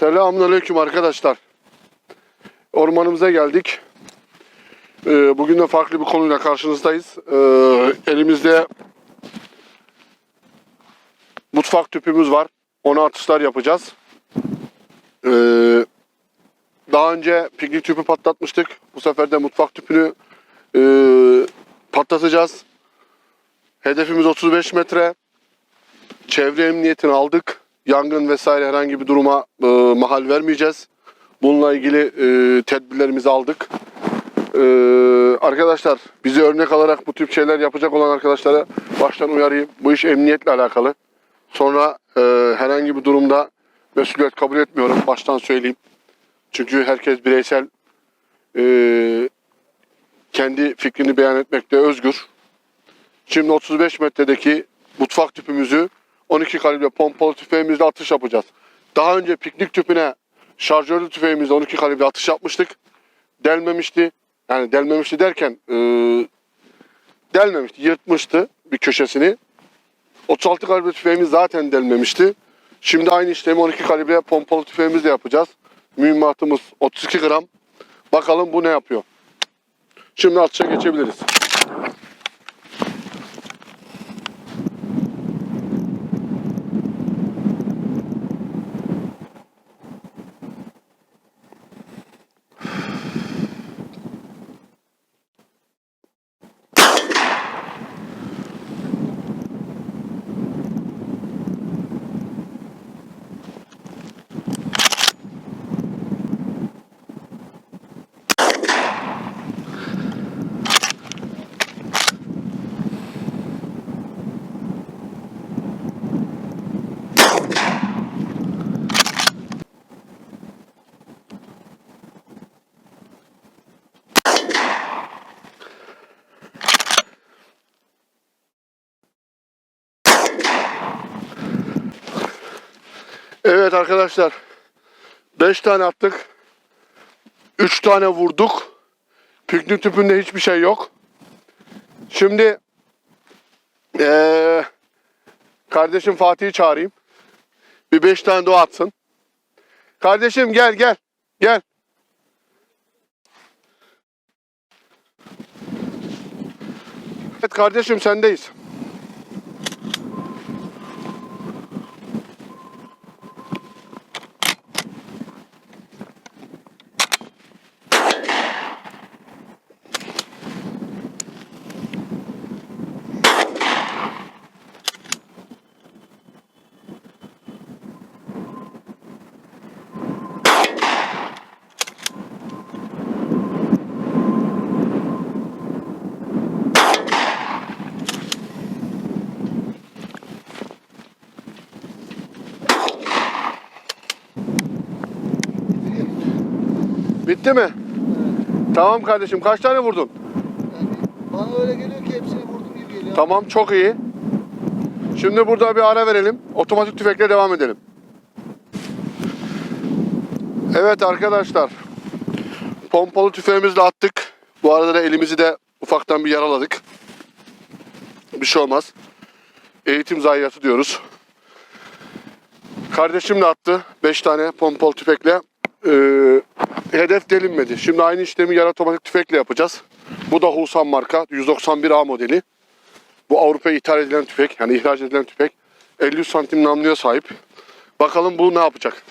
Selamünaleyküm arkadaşlar. Ormanımıza geldik. Ee, bugün de farklı bir konuyla karşınızdayız. Ee, elimizde mutfak tüpümüz var. Ona atışlar yapacağız. Ee, daha önce piknik tüpü patlatmıştık. Bu sefer de mutfak tüpünü e, patlatacağız. Hedefimiz 35 metre. Çevre emniyetini aldık. Yangın vesaire herhangi bir duruma e, mahal vermeyeceğiz. Bununla ilgili e, tedbirlerimizi aldık. E, arkadaşlar bizi örnek alarak bu tip şeyler yapacak olan arkadaşlara baştan uyarayım. Bu iş emniyetle alakalı. Sonra e, herhangi bir durumda mesuliyet kabul etmiyorum. Baştan söyleyeyim. Çünkü herkes bireysel e, kendi fikrini beyan etmekte özgür. Şimdi 35 metredeki mutfak tüpümüzü 12 kalibre pompalı tüfeğimizle atış yapacağız. Daha önce piknik tüpüne şarjörlü tüfeğimizle 12 kalibre atış yapmıştık. Delmemişti. Yani delmemişti derken e, delmemişti. Yırtmıştı bir köşesini. 36 kalibre tüfeğimiz zaten delmemişti. Şimdi aynı işlemi 12 kalibre pompalı tüfeğimizle yapacağız. Mühimmatımız 32 gram. Bakalım bu ne yapıyor. Şimdi atışa geçebiliriz. Evet arkadaşlar. 5 tane attık. 3 tane vurduk. Piknik tüpünde hiçbir şey yok. Şimdi eee, kardeşim Fatih'i çağırayım. Bir 5 tane daha atsın. Kardeşim gel gel. Gel. Evet kardeşim sendeyiz. Bitti mi? Tamam kardeşim kaç tane vurdun? Yani bana öyle geliyor ki hepsini vurdum gibi geliyor. Tamam çok iyi. Şimdi burada bir ara verelim. Otomatik tüfekle devam edelim. Evet arkadaşlar. Pompalı tüfeğimizle attık. Bu arada da elimizi de ufaktan bir yaraladık. Bir şey olmaz. Eğitim zayiatı diyoruz. Kardeşim de attı. 5 tane pompalı tüfekle. Ee, hedef delinmedi. Şimdi aynı işlemi yarı otomatik tüfekle yapacağız. Bu da Husan marka 191A modeli. Bu Avrupa'ya ithal edilen tüfek, yani ihraç edilen tüfek. 50 santim namluya sahip. Bakalım bu ne yapacak?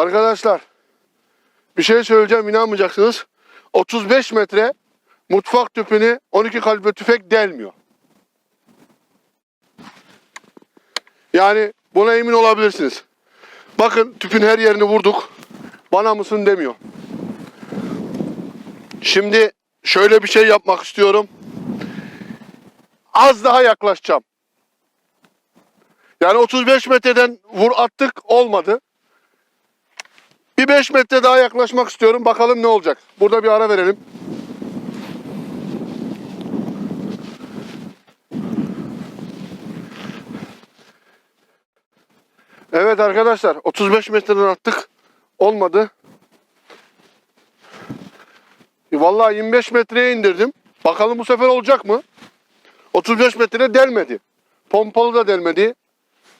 Arkadaşlar bir şey söyleyeceğim inanmayacaksınız. 35 metre mutfak tüpünü 12 kalibre tüfek delmiyor. Yani buna emin olabilirsiniz. Bakın tüpün her yerini vurduk. Bana mısın demiyor. Şimdi şöyle bir şey yapmak istiyorum. Az daha yaklaşacağım. Yani 35 metreden vur attık olmadı. Bir 5 metre daha yaklaşmak istiyorum. Bakalım ne olacak. Burada bir ara verelim. Evet arkadaşlar 35 metreden attık. Olmadı. E, Vallahi 25 metreye indirdim. Bakalım bu sefer olacak mı? 35 metre delmedi. Pompalı da delmedi.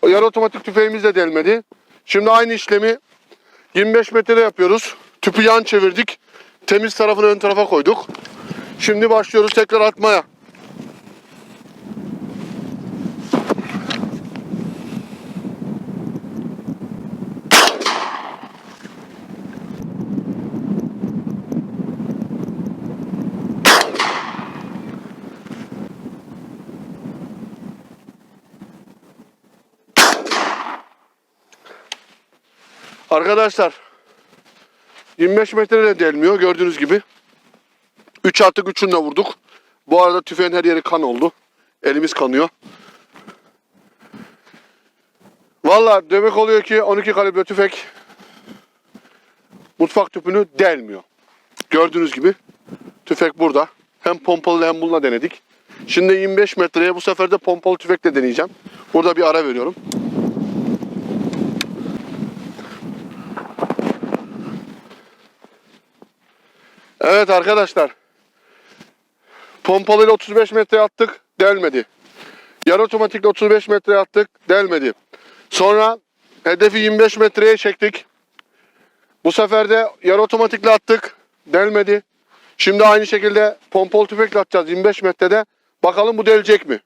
Yarı otomatik tüfeğimiz de delmedi. Şimdi aynı işlemi 25 metrede yapıyoruz. Tüpü yan çevirdik. Temiz tarafını ön tarafa koyduk. Şimdi başlıyoruz tekrar atmaya. Arkadaşlar 25 metre de delmiyor gördüğünüz gibi. 3 attık 3'ünü de vurduk. Bu arada tüfeğin her yeri kan oldu. Elimiz kanıyor. Valla demek oluyor ki 12 kalibre tüfek mutfak tüpünü delmiyor. Gördüğünüz gibi tüfek burada. Hem pompalı hem bununla denedik. Şimdi 25 metreye bu sefer de pompalı tüfekle deneyeceğim. Burada bir ara veriyorum. Evet arkadaşlar. Pompalıyla 35 metre attık. Delmedi. Yarı otomatikle 35 metre attık. Delmedi. Sonra hedefi 25 metreye çektik. Bu sefer de yarı otomatikle attık. Delmedi. Şimdi aynı şekilde pompalı tüfekle atacağız 25 metrede. Bakalım bu delecek mi?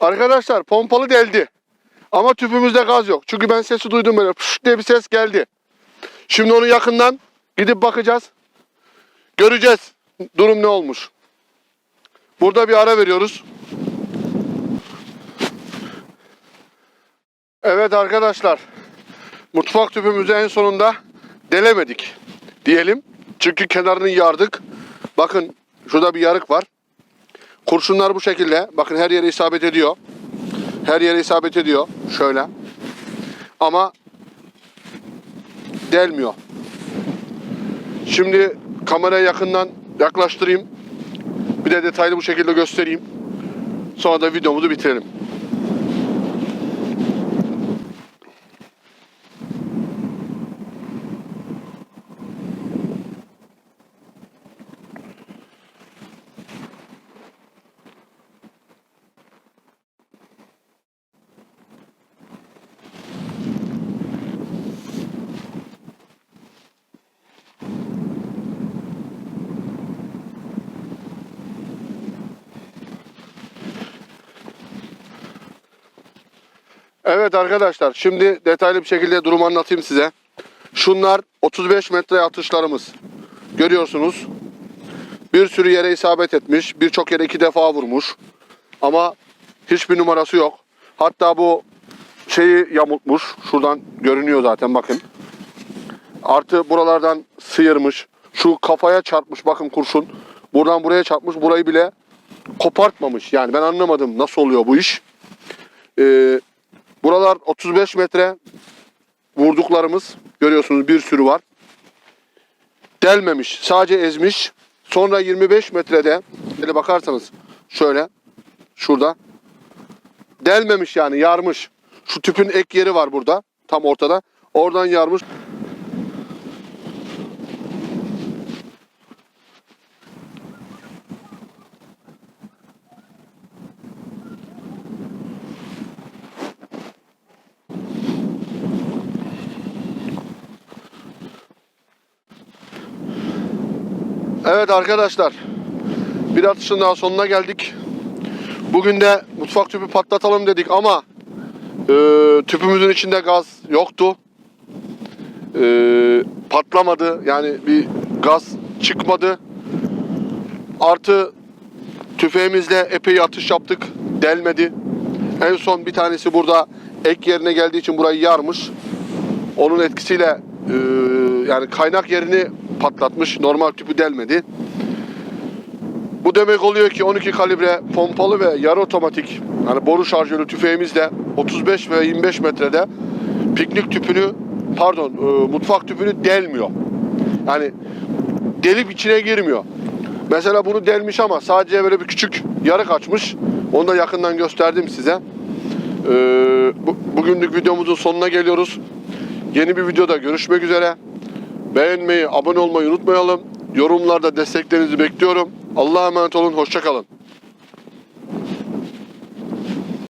Arkadaşlar pompalı deldi. Ama tüpümüzde gaz yok. Çünkü ben sesi duydum böyle pış diye bir ses geldi. Şimdi onu yakından gidip bakacağız. Göreceğiz durum ne olmuş. Burada bir ara veriyoruz. Evet arkadaşlar. Mutfak tüpümüzü en sonunda delemedik diyelim. Çünkü kenarını yardık. Bakın şurada bir yarık var. Kurşunlar bu şekilde. Bakın her yere isabet ediyor. Her yere isabet ediyor. Şöyle. Ama delmiyor. Şimdi kamerayı yakından yaklaştırayım. Bir de detaylı bu şekilde göstereyim. Sonra da videomuzu bitirelim. Evet arkadaşlar şimdi detaylı bir şekilde durumu anlatayım size. Şunlar 35 metre atışlarımız. Görüyorsunuz. Bir sürü yere isabet etmiş. Birçok yere iki defa vurmuş. Ama hiçbir numarası yok. Hatta bu şeyi yamultmuş. Şuradan görünüyor zaten bakın. Artı buralardan sıyırmış. Şu kafaya çarpmış bakın kurşun. Buradan buraya çarpmış. Burayı bile kopartmamış. Yani ben anlamadım nasıl oluyor bu iş. Ee, Buralar 35 metre vurduklarımız. Görüyorsunuz bir sürü var. Delmemiş. Sadece ezmiş. Sonra 25 metrede şöyle bakarsanız şöyle şurada delmemiş yani yarmış. Şu tüpün ek yeri var burada. Tam ortada. Oradan yarmış. Evet arkadaşlar. Bir atışın daha sonuna geldik. Bugün de mutfak tüpü patlatalım dedik ama e, tüpümüzün içinde gaz yoktu. E, patlamadı. Yani bir gaz çıkmadı. Artı tüfeğimizle epey atış yaptık. Delmedi. En son bir tanesi burada ek yerine geldiği için burayı yarmış. Onun etkisiyle e, yani kaynak yerini patlatmış. Normal tüpü delmedi. Bu demek oluyor ki 12 kalibre pompalı ve yarı otomatik yani boru şarjörlü tüfeğimizle 35 ve 25 metrede piknik tüpünü pardon e, mutfak tüpünü delmiyor. Yani delip içine girmiyor. Mesela bunu delmiş ama sadece böyle bir küçük yarık açmış. Onu da yakından gösterdim size. Ee, bu, bugünlük videomuzun sonuna geliyoruz. Yeni bir videoda görüşmek üzere. Beğenmeyi, abone olmayı unutmayalım. Yorumlarda desteklerinizi bekliyorum. Allah'a emanet olun. Hoşçakalın.